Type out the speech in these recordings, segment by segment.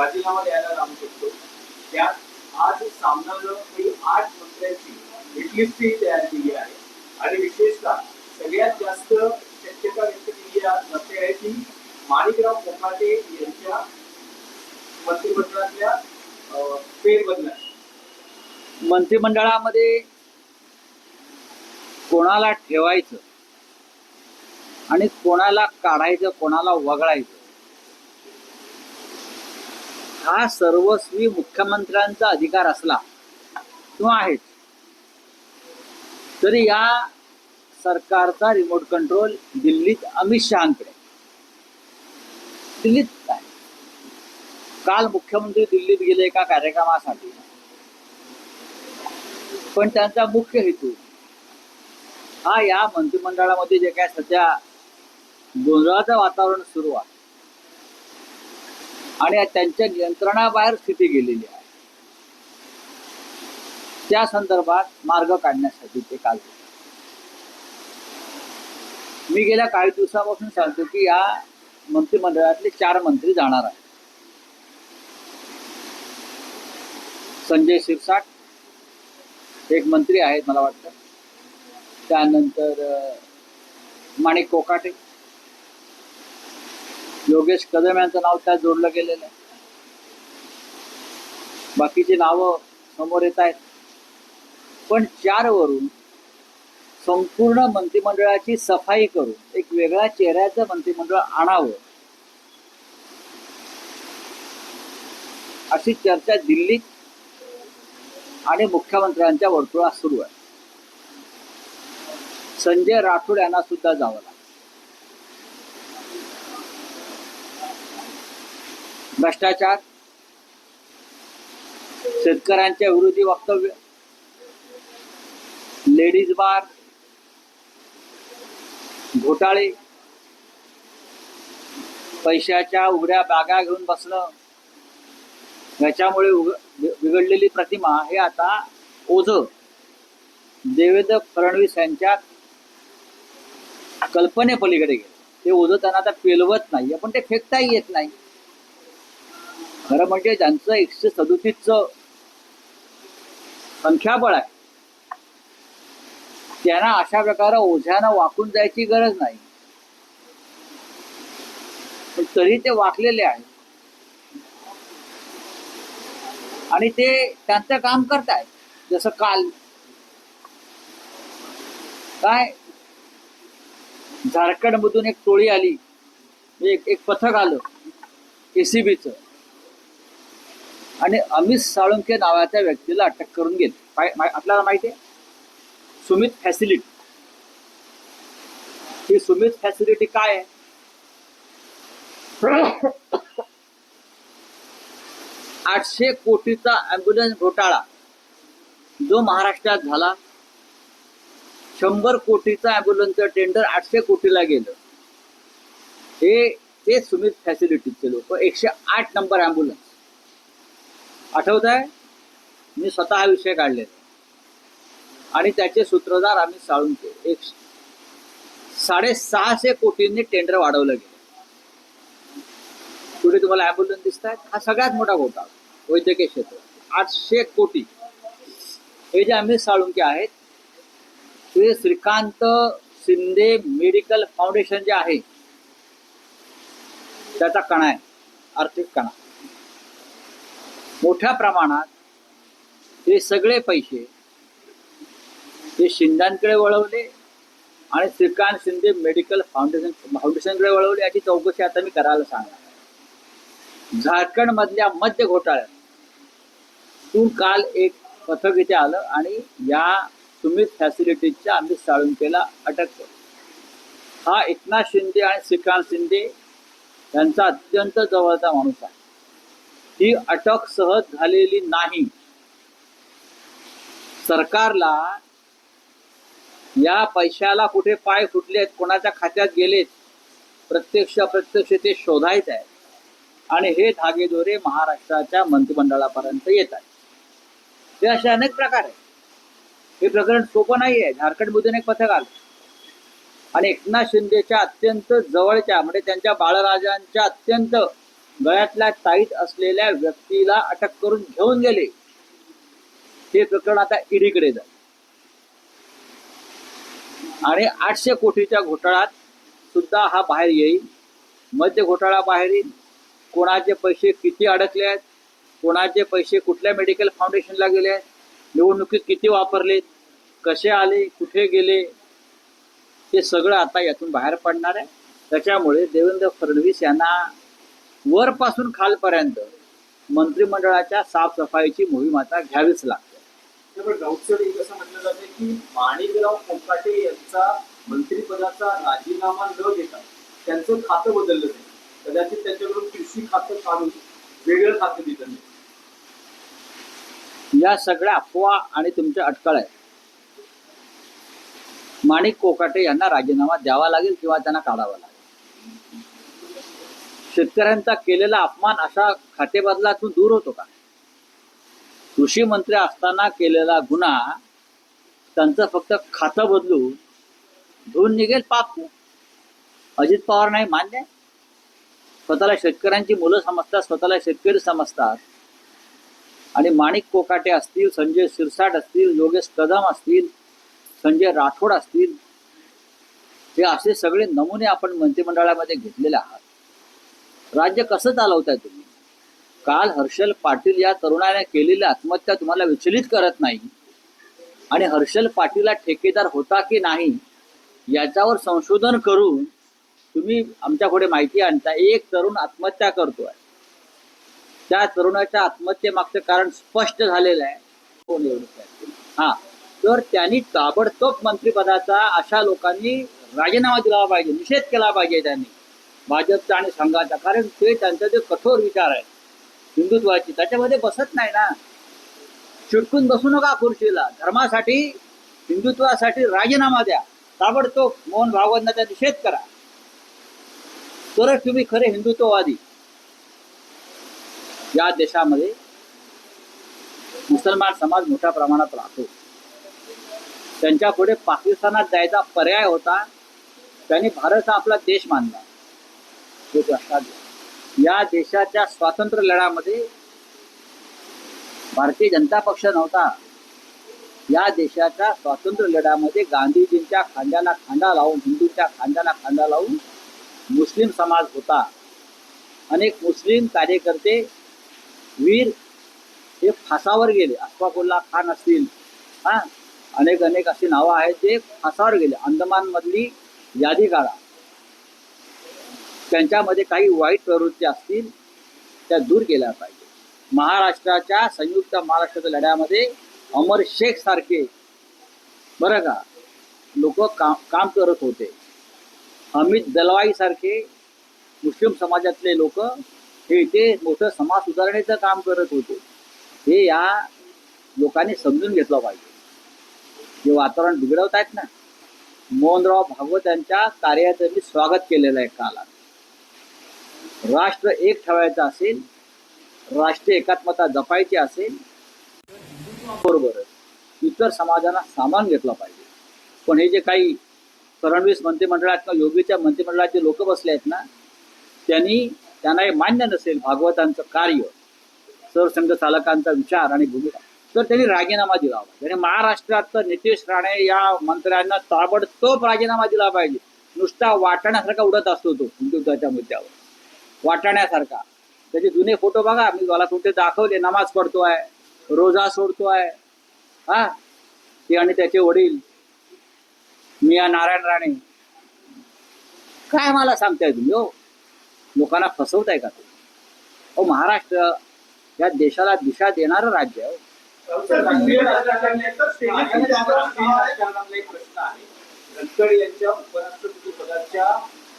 राजीनामा द्यायला लागू शकतो. त्यात आज सामनानं ही आठ मंत्र्यांची हिटलिस्टही तयार केली आहे. आणि विशेषतः सगळ्यात जास्त शक्यता व्यक्त केली जाते आहे की माणिकराव कोकाटे यांच्या मंत्रिमंडळातल्या अं, मंत्रिमंडळामध्ये कोणाला ठेवायचं आणि कोणाला काढायचं कोणाला वगळायचं हा सर्वस्वी मुख्यमंत्र्यांचा अधिकार असला किंवा आहेच तरी या सरकारचा रिमोट कंट्रोल दिल्लीत अमित शहाकडे. दिल्लीत काय? काल मुख्यमंत्री दिल्लीत गेले एका कार्यक्रमासाठी. पण त्यांचा मुख्य हेतू हा या मंत्रिमंडळामध्ये जे काय सध्या गोंधळाचं वातावरण सुरू आहे आणि त्यांच्या नियंत्रणाबाहेर स्थिती गेलेली आहे. त्या संदर्भात मार्ग काढण्यासाठी ते काल मी गेल्या काही दिवसापासून सांगतो की या मंत्रिमंडळातले चार मंत्री जाणार आहेत. संजय शिरसाट एक मंत्री आहेत मला वाटतं. त्यानंतर माणिक कोकाटे. योगेश कदम यांचं नाव त्यात जोडलं गेलेलं आहे. बाकीची नावं समोर येत आहेत. पण चार वरून संपूर्ण मंत्रिमंडळाची सफाई करून एक वेगळ्या चेहऱ्याचं मंत्रिमंडळ आणावं. अशी चर्चा दिल्लीत आणि मुख्यमंत्र्यांच्या वर्तुळात सुरू आहे. संजय राठोड यांना सुद्धा जावं लागतं भ्रष्टाचार शेतकऱ्यांच्या विरोधी वक्तव्य लेडीज बार घोटाळे पैशाच्या उघड्या बागा घेऊन बसणं याच्यामुळे उग बिघडलेली प्रतिमा हे आता ओझ. देवेंद्र फडणवीस यांच्या कल्पनेपलीकडे गेले. ते ओझं त्यांना आता पेलवत नाही पण ते फेकताही येत नाही. खरं म्हणजे ज्यांचं एकशे सदोतीसचं संख्याबळ आहे त्यांना अशा प्रकारे ओझ्यानं वाकून जायची गरज नाही. पण तरी ते वाकलेले आहेत. आणि ते त्यांचं काम करतायत जसं काल. काय? झारखंड मधून एक टोळी आली एक एक पथक आलं एसीबीचं आणि अमित साळुंके नावाच्या व्यक्तीला अटक करून गेले. आपल्याला माहिती आहे? सुमित फॅसिलिटी. ही सुमित फॅसिलिटी काय आहे? आठशे कोटीचा अँब्युलन्स घोटाळा. जो महाराष्ट्रात झाला. शंभर कोटीचा अँब्युलन्सचं टेंडर आठशे कोटीला गेलं. हे ते सुमित फॅसिलिटीचे लोक. एकशे आठ नंबर अँब्युलन्स आठवत आहे मी स्वतः हा विषय काढलेला आणि त्याचे सूत्रधार आम्ही साळून केले. एक साडेसहाशे कोटींनी टेंडर वाढवलं गेलं. पुढे तुम्हाला अँब्युलन्स दिसत आहेत हा सगळ्यात मोठा घोटाळा. वैद्यकीय क्षेत्र. आठशे कोटी. हे जे आम्ही साळुंके आहेत ते श्रीकांत शिंदे मेडिकल फाउंडेशन जे आहे त्याचा कणा आहे. आर्थिक कणा. मोठ्या प्रमाणात हे सगळे पैसे हे शिंद्यांकडे वळवले आणि श्रीकांत शिंदे मेडिकल फाउंडेशन फाउंडेशनकडे वळवले. याची चौकशी आता मी करायला सांगणार झारखंड मधल्या मध्य घोटाळ्यातून काल एक पथक इथे आलं आणि या सुमित फॅसिलिटीजच्या आम्ही साळुंकेला अटक केली. हा एकनाथ शिंदे आणि श्रीकांत शिंदे यांचा अत्यंत जवळचा माणूस आहे. ही अटक सहज झालेली नाही. सरकारला या पैशाला कुठे पाय फुटलेत कोणाच्या खात्यात गेलेत प्रत्यक्ष अप्रत्यक्ष ते शोधायचं आहे. आणि हे धागेदोरे महाराष्ट्राच्या मंत्रिमंडळापर्यंत येत हे असे अनेक प्रकार आहेत. हे प्रकरण सोपं नाही आहे झारखंडमधून एक पथक आलं. आणि एकनाथ शिंदेच्या अत्यंत जवळच्या म्हणजे त्यांच्या बाळराजांच्या अत्यंत गळ्यातल्या ताईत असलेल्या व्यक्तीला अटक करून घेऊन गेले. हे प्रकरण आता ईडीकडे जाईल. आणि आठशे कोटीच्या घोटाळ्यात सुद्धा हा बाहेर येईल. मध्य घोटाळा बाहेर येईल. कोणाचे पैसे किती अडकले आहेत? कोणाचे पैसे कुठल्या मेडिकल फाउंडेशनला गेले आहेत? निवडणुकीत किती वापरलेत कसे आले? कुठे गेले? हे सगळं आता यातून बाहेर पडणार आहे. त्याच्यामुळे देवेंद्र फडणवीस यांना वरपासून खालपर्यंत मंत्रिमंडळाच्या साफसफाईची मोहीम आता घ्यावीच लागते. की माणिकराव कोकाटे यांचा मंत्रिपदाचा राजीनामा न देता त्यांचं खातं बदललं नाही कदाचित त्यांच्याकडून कृषी खातं काढून वेगळं खातं दिलं या सगळ्या अफवा आणि तुमच्या अटकळ आहे माणिक कोकाटे यांना राजीनामा द्यावा लागेल किंवा त्यांना काढावा लागेल. शेतकऱ्यांचा केलेला अपमान अशा खातेबदलातून दूर होतो का? कृषी मंत्री असताना केलेला गुन्हा त्यांचं फक्त खातं बदलून धुवून निघेल पाप अजित पवार नाही मान्य स्वतःला शेतकऱ्यांची मुलं समजतात स्वतःला शेतकरी समजतात. आणि माणिक कोकाटे असतील संजय शिरसाट असतील योगेश कदम असतील संजय राठोड असतील हे असे सगळे नमुने आपण मंत्रिमंडळामध्ये घेतलेले आहात. राज्य कसं चालवताय तुम्ही? काल हर्षल पाटील या तरुणाने केलेली आत्महत्या तुम्हाला विचलित करत नाही? आणि हर्षल पाटीलला ठेकेदार होता की नाही याच्यावर संशोधन करून तुम्ही आमच्याकडे माहिती आणता. एक तरुण आत्महत्या करतोय. त्या तरुणाच्या आत्महत्येमागचं कारण स्पष्ट झालेलं आहे. कोण एवढं हा. तर त्यांनी ताबडतोब मंत्रिपदाचा अशा लोकांनी राजीनामा दिला पाहिजे. निषेध केला पाहिजे त्यांनी. भाजपचा आणि संघाचा कारण ते त्यांचा जे कठोर विचार आहे हिंदुत्वाची त्याच्यामध्ये बसत नाही ना. चिटकून बसू नका खुर्शीला धर्मासाठी हिंदुत्वासाठी राजीनामा द्या. ताबडतोब मोहन भागवतांचा निषेध करा. तरच तुम्ही खरे हिंदुत्ववादी. या देशामध्ये मुसलमान समाज मोठ्या प्रमाणात राहतो. त्यांच्या पुढे पाकिस्तानात जायचा पर्याय होता. त्यांनी भारत हा आपला देश मानला. या देशाच्या स्वातंत्र्य लढ्यामध्ये भारतीय जनता पक्ष नव्हता. या देशाच्या स्वातंत्र्य लढ्यामध्ये गांधीजींच्या खांद्याला खांदा लावून हिंदूंच्या खांद्याला खांदा लावून मुस्लिम समाज होता. अनेक मुस्लिम कार्यकर्ते वीर हे फासावर गेले. अश्फाकुल्ला खान असतील हा अनेक अनेक अशी नावं आहेत ते फासावर गेले. अंदमान मधली यादी काढा. त्यांच्यामध्ये काही वाईट प्रवृत्ती असतील त्या दूर केल्या पाहिजे. महाराष्ट्राच्या संयुक्त महाराष्ट्राच्या लढ्यामध्ये अमर शेख सारखे बरं का लोक काम काम करत होते. अमित दलवाई सारखे मुस्लिम समाजातले लोक हे इथे मोठं समाज सुधारणेचं काम करत होते. हे या लोकांनी समजून घेतलं पाहिजे. जे वातावरण बिघडवत आहेत ना. मोहनराव भागवत यांच्या कार्याचं मी स्वागत केलेलं आहे काला. राष्ट्र एक ठेवायचं असेल राष्ट्रीय एकात्मता जपायची असेल बरोबरच इतर समाजांना सामान घेतला पाहिजे. पण हे जे काही फडणवीस मंत्रिमंडळात किंवा योगीच्या मंत्रिमंडळात जे लोक बसले आहेत ना त्यांनी त्यांना हे मान्य नसेल भागवतांचं कार्य सरसंघ चालकांचा विचार आणि भूमिका तर त्यांनी राजीनामा दिला पाहिजे. आणि महाराष्ट्रात नितेश राणे या मंत्र्यांना ताबडतोब राजीनामा दिला पाहिजे. नुसता वाटाण्यासारखा उडत असतो तो हिंदुत्वाच्या मुद्द्यावर. वाटाण्यासारखा त्याचे जुने फोटो बघा मी मला कुठे दाखवले नमाज पडतोय रोजा सोडतोय हा ते आणि त्याचे वडील मिया नारायण राणे काय मला सांगताय तुम्ही हो लोकांना फसवताय का तुम्ही हो महाराष्ट्र या देशाला दिशा देणारं राज्य आहे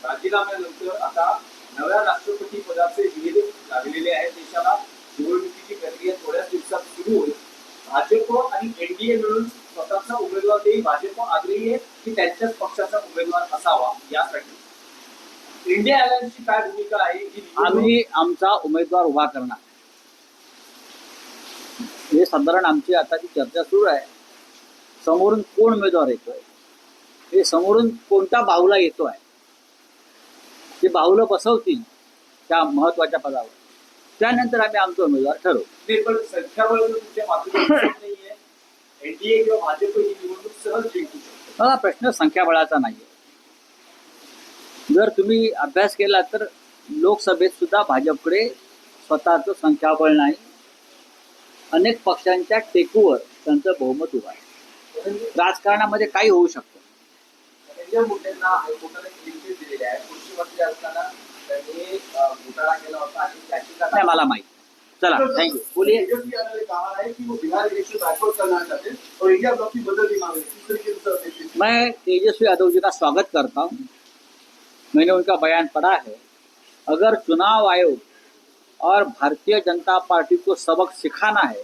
राजीनाम्यानंतर आता नव्या राष्ट्रपती पदाचे विविध लागलेले आहेत देशाला. निवडणुकीची प्रक्रिया थोड्याच दिवसात सुरू होईल. भाजप आणि एनडीए मिळून स्वतःचा उमेदवार देईल. भाजप आग्रही आहे की त्यांच्याच पक्षाचा उमेदवार असावा यासाठी. इंडिया अलायन्सची काय भूमिका आहे? आम्ही आमचा उमेदवार उभा करणार. हे साधारण आमची आताची चर्चा सुरू आहे समोरून कोण उमेदवार येतोय? हे समोरून कोणता बाहुला येतोय? ते बाहुलं बसवतील त्या महत्त्वाच्या पदावर. त्यानंतर आम्ही आमचा उमेदवार ठरवू. ही मला प्रश्न संख्याबळाचा नाही जर तुम्ही अभ्यास केला तर लोकसभेत सुद्धा भाजपकडे स्वतःचं संख्याबळ नाही. अनेक पक्षांच्या टेकूवर त्यांचं बहुमत उभं आहे. राजकारणामध्ये काही होऊ शकतं. धनंजय मुंडेंना हायकोर्टाने क्लीन दिलेले आहे कृषी मंत्री असताना त्यांनी घोटाळा केला होता आणि त्याची मला माहिती. चला थँक्यू बोलिए हैं? मैं तेजस्वी यादव जी का स्वागत करता हूँ। मैंने उनका बयान पढ़ा है। अगर चुनाव आयोग और भारतीय जनता पार्टी को सबक सिखाना है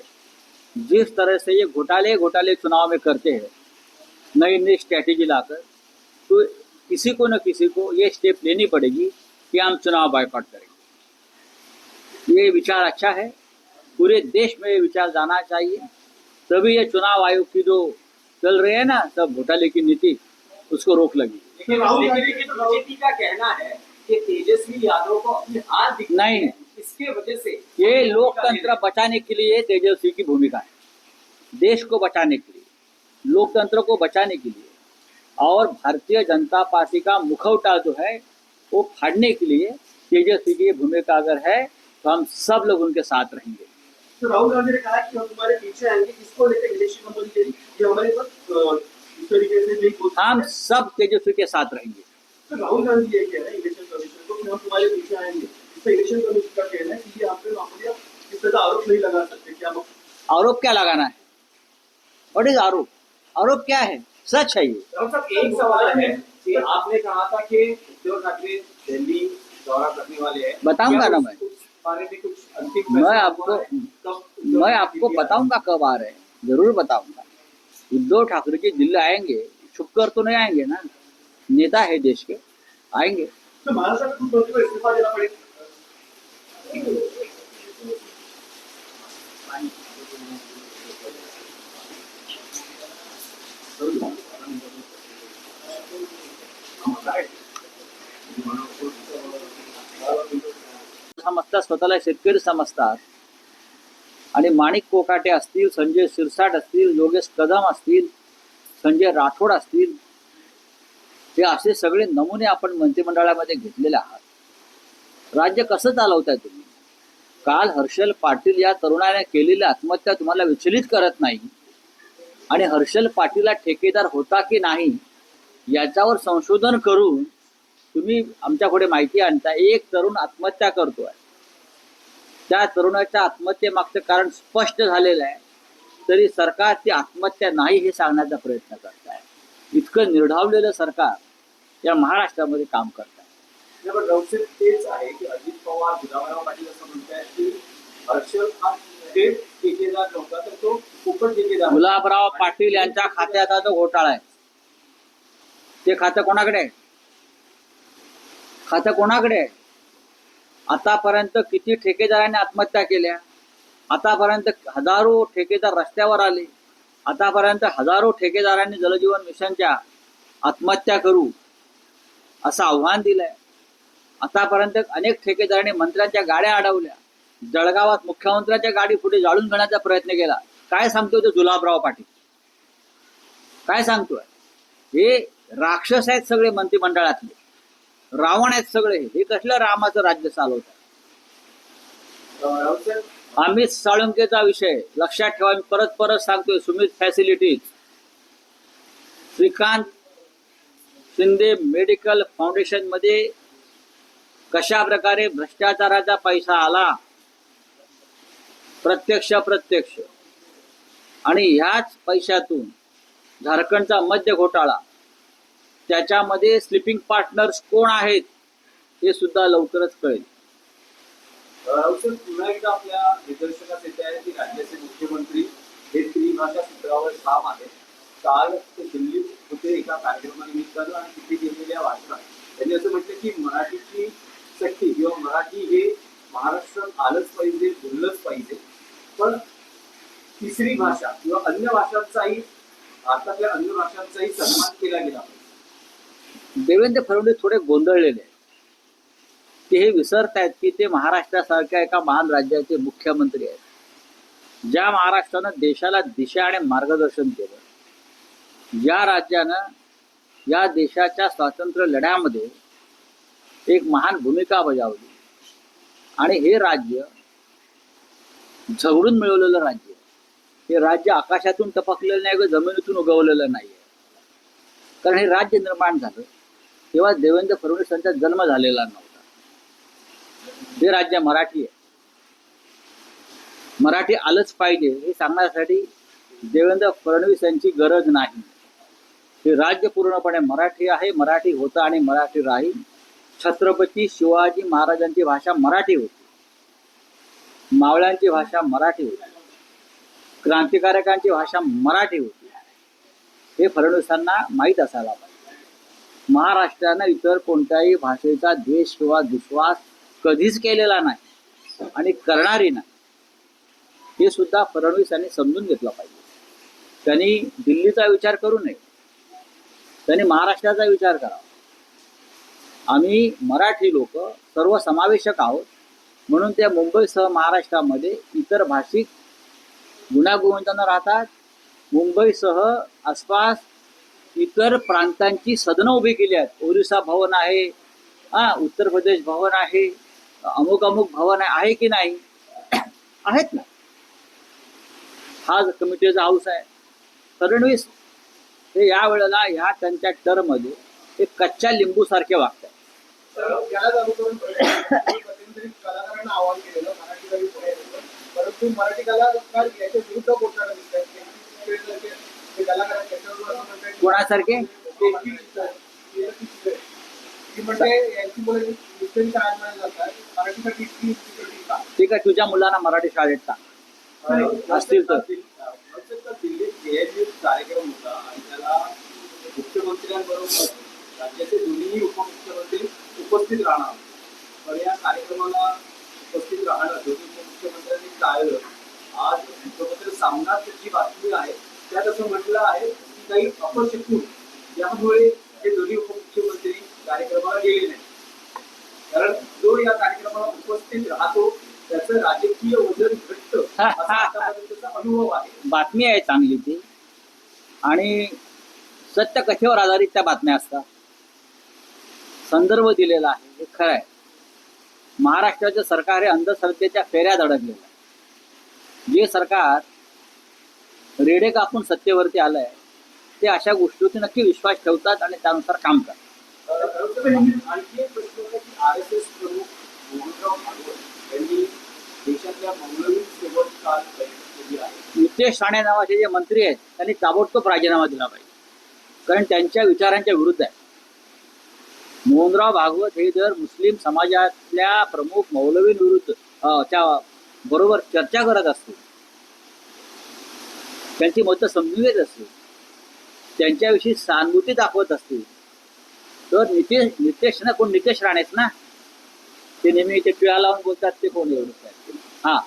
जिस तरह से ये घोटाले घोटाले चुनाव में करते हैं नई नई स्ट्रैटेजी लाकर तो किसी को न किसी को ये स्टेप लेनी पड़ेगी कि हम चुनाव बायकॉट करेंगे ये विचार अच्छा है। पूरे देश में ये विचार जाना चाहिए। तभी ये चुनाव आयोग की जो चल रहे है ना सब घोटाले की नीति उसको रोक लगी। लेकिन लेकिन लेकिन बीजेपी का कहना है कि तेजस्वी यादव को अपनी हार दिख नहीं। इसके वजह से ये लोकतंत्र बचाने के लिए तेजस्वी की भूमिका है। देश को बचाने के लिए। लोकतंत्र को बचाने के लिए। और भारतीय जनता पार्टी का मुखौटा जो है वो फाड़ने के लिए तेजस्वी की भूमिका अगर है तो हम सब लोग उनके साथ रहेंगे। तो राहुल गांधी ने कहा कि हम तुम्हारे पीछे आएँगे लेकर इलेक्शन हमारे पास तरीके से नहीं सकता। हम सब तेजस्वी के साथ रहेंगे। तो राहुल गांधी ये कह रहे हैं इलेक्शन कमीशन को कि हम तुम्हारे पीछे आएँगे। इससे इलेक्शन कमीशन का कहना है कि ये हम पे इस तरह आरोप नहीं लगा सकते क्या आरोप क्या लगाना है? व्हाट इज़ आरोप? आरोप क्या है? सच है ये डॉक्टर एक सवाल है कि आपने कहा था कि ठाकरे दिल्ली दौरा करने वाले हैं बताऊँगा ना मैं। बारे में आपको मैं आपको बताऊँगा कब आ रहे हैं। ज़रूर बताऊँगा। उद्धव ठाकरे जी दिल्ली आएँगे। छुप कर तो नहीं आएँगे ना? नेता है देश के। आएँगे। तो महाराष्ट्र समजतात स्वतःला शेतकरी समजतात. आणि माणिक कोकाटे असतील संजय शिरसाट असतील योगेश कदम असतील संजय राठोड असतील हे असे सगळे नमुने आपण मंत्रिमंडळामध्ये घेतलेले आहात. राज्य कसं चालवताय तुम्ही? काल हर्षल पाटील या तरुणाने केलेली आत्महत्या तुम्हाला विचलित करत नाही? आणि हर्षल पाटीलला ठेकेदार होता की नाही? याच्यावर संशोधन करून तुम्ही आमच्याकडे माहिती आणता. एक तरुण आत्महत्या करतोय. त्या तरुणाच्या आत्महत्येमागचं कारण स्पष्ट झालेलं आहे. तरी सरकार ती आत्महत्या नाही हे सांगण्याचा प्रयत्न करत आहे इतकं निर्ढावलेलं सरकार या महाराष्ट्रामध्ये काम करत आहे तेच आहे की अजित पवार गुलाबराव पाटील असं म्हणतायत की हर्षल हा थेट ठेकेदार नव्हता तर तो ठेकेदार. गुलाबराव पाटील यांच्या खात्याचा जो घोटाळा आहे. ते खातं कोणाकडे? आहे खातं कोणाकडे? आहे आतापर्यंत किती ठेकेदारांनी आत्महत्या केल्या? आतापर्यंत हजारो ठेकेदार रस्त्यावर आले. आतापर्यंत हजारो ठेकेदारांनी जलजीवन मिशनच्या आत्महत्या करू असं आव्हान दिलंय. आतापर्यंत अनेक ठेकेदारांनी मंत्र्यांच्या गाड्या अडवल्या. जळगावात मुख्यमंत्र्यांच्या गाडी पुढे जाळून घेण्याचा प्रयत्न केला. काय सांगतोय तो जुलाबराव पाटील? काय सांगतोय? हे राक्षस आहेत सगळे मंत्रिमंडळातले. रावण आहेत सगळे. हे कसलं रामाचं राज्य चालवत अमित साळुंकेचा विषय लक्षात ठेवा. मी परत परत सांगतोय सुमित फॅसिलिटीज श्रीकांत शिंदे मेडिकल फाउंडेशनमध्ये कशा प्रकारे भ्रष्टाचाराचा पैसा आला? प्रत्यक्ष प्रत्यक्ष आणि ह्याच पैशातून झारखंडचा मद्य घोटाळा त्याच्यामध्ये स्लिपिंग पार्टनर्स कोण आहेत हे सुद्धा लवकरच कळेल. पुन्हा एकदा आपल्या निदर्शनात येते आहे की राज्याचे मुख्यमंत्री हे त्रिभाषा सूत्रावर ठाम आहेत. काल ते दिल्लीत होते एका कार्यक्रमानिमित्तानं आणि तिथे गेलेल्या वाचनात त्यांनी असं म्हटलं की मराठीची सक्ती किंवा मराठी हे महाराष्ट्रात आलंच पाहिजे बोललंच पाहिजे. पण तिसरी भाषा किंवा अन्य भाषांचाही भारतातल्या अन्य भाषांचाही सन्मान केला गेला पाहिजे. देवेंद्र फडणवीस थोडे गोंधळलेले आहेत. ते हे विसरतायत की ते महाराष्ट्रासारख्या एका महान राज्याचे मुख्यमंत्री आहेत. ज्या महाराष्ट्रानं देशाला दिशा आणि मार्गदर्शन केलं ज्या राज्यानं या देशाच्या स्वातंत्र्य लढ्यामध्ये एक महान भूमिका बजावली आणि हे राज्य झगडून मिळवलेलं राज्य हे राज्य आकाशातून टपकलेलं नाही किंवा जमिनीतून उगवलेलं नाही कारण हे राज्य निर्माण झालं. तेव्हा देवेंद्र फडणवीस यांचा जन्म झालेला नव्हता. हे राज्य मराठी आहे. मराठी आलंच पाहिजे. हे सांगण्यासाठी देवेंद्र फडणवीस यांची गरज नाही. हे राज्य पूर्णपणे मराठी आहे. मराठी होतं आणि मराठी राहील. छत्रपती शिवाजी महाराजांची भाषा मराठी होती. मावळ्यांची भाषा मराठी होती. क्रांतिकारकांची भाषा मराठी होती. हे फडणवीसांना माहीत असायला पाहिजे. महाराष्ट्रानं इतर कोणत्याही भाषेचा द्वेष किंवा दुश्वास कधीच केलेला नाही आणि करणारी नाही. हे सुद्धा फडणवीस यांनी समजून घेतलं पाहिजे. त्यांनी दिल्लीचा विचार करू नये. त्यांनी महाराष्ट्राचा विचार करावा. आम्ही मराठी लोक सर्व समावेशक आहोत. म्हणून त्या मुंबईसह महाराष्ट्रामध्ये इतर भाषिक गुण्यागोविंदांना राहतात. मुंबईसह आसपास इतर प्रांतांची सदनं उभी केली आहेत. ओरिसा भवन आहे हा उत्तर प्रदेश भवन आहे अमुक अमुक भवन आहे की नाही? आहेत ना. हा कमिटीचा हाऊस आहे फडणवीस हे या वेळेला ह्या त्यांच्या टर्ममध्ये ते कच्च्या लिंबू सारखे वागतात मराठी परंतु मराठी कलाकार याच्या विरुद्ध बोलताना दिसतात की- कोणासारखे की- की- का? ठीक आहे तुझ्या मुलांना मराठी शाळेत टाक. असतील तर. कार्यक्रम होता आणि त्याला मुख्यमंत्र्यांबरोबर राज्याचे दोन्ही उपमुख्यमंत्री उपस्थित राहणार. पण या कार्यक्रमाला उपस्थित राहणं दोन्ही उपमुख्यमंत्र्यांनी टाळलं. आज मुख्यमंत्री सामनात जी बातमी आहे त्यात असं म्हटलं आहे की काही अपशकून यामुळे हे दोन्ही उपमुख्यमंत्री कार्यक्रमाला गेले नाही कारण जो या कार्यक्रमाला उपस्थित राहतो त्याचं राजकीय वजन घट्ट आतापर्यंतचा अनुभव आहे. बातमी आहे चांगली ती. आणि सत्य कथेवर आधारित त्या बातम्या असतात. संदर्भ दिलेला आहे हे खरं आहे. महाराष्ट्राचं सरकार हे अंधश्रद्धेच्या फेऱ्यात अडकलेलं आहे. जे सरकार रेडे कापून सत्तेवरती आलंय ते अशा गोष्टीवरती नक्की विश्वास ठेवतात आणि त्यानुसार काम करतात. आणखी एक प्रश्न होता की आर एस एस प्रमुख मोहनराव भागवत यांनी देशातल्या मंगळवीर सोबत काल बैठक केली आहे. नितेश राणे नावाचे जे मंत्री आहेत त्यांनी ताबडतोब राजीनामा दिला पाहिजे. कारण त्यांच्या विचारांच्या विरुद्ध आहे. मोहनराव भागवत हे जर मुस्लिम समाजातल्या प्रमुख मौलवींविरुद्ध त्या बरोबर चर्चा करत असतील त्यांची मतं समजून घेत असतील. त्यांच्याविषयी सहानुभूती दाखवत असतील. तर नितेश नितेश ना कोण नितेश राणेच ना? ते नेहमी ते टिळा लावून बोलतात ते कोण एवढं हा.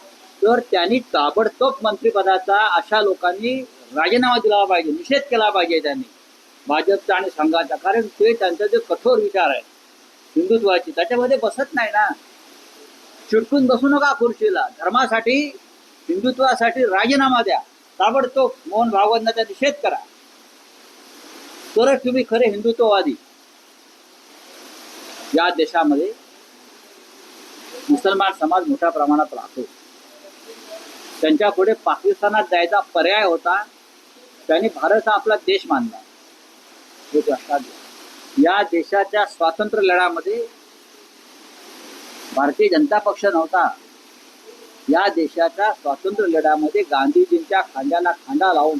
तर त्यांनी ताबडतोब मंत्रिपदाचा अशा लोकांनी राजीनामा दिला पाहिजे निषेध केला पाहिजे त्यांनी. भाजपचा आणि संघाचा. कारण ते त्यांचा जे कठोर विचार आहे हिंदुत्वाची त्याच्यामध्ये बसत नाही ना. चिटकून बसू नका खुर्शीला धर्मासाठी हिंदुत्वासाठी राजीनामा द्या. ताबडतोब मोहन भागवतांचा निषेध करा. तरच तुम्ही खरे हिंदुत्ववादी. या देशामध्ये मुसलमान समाज मोठ्या प्रमाणात राहतो. त्यांच्या पुढे पाकिस्तानात जायचा पर्याय होता. त्यांनी भारत हा आपला देश मानला. हे लक्षात घ्या. या देशाच्या स्वातंत्र्य लढ्यामध्ये भारतीय जनता पक्ष नव्हता. या देशाच्या स्वातंत्र्य लढ्यामध्ये गांधीजींच्या खांद्याला खांदा लावून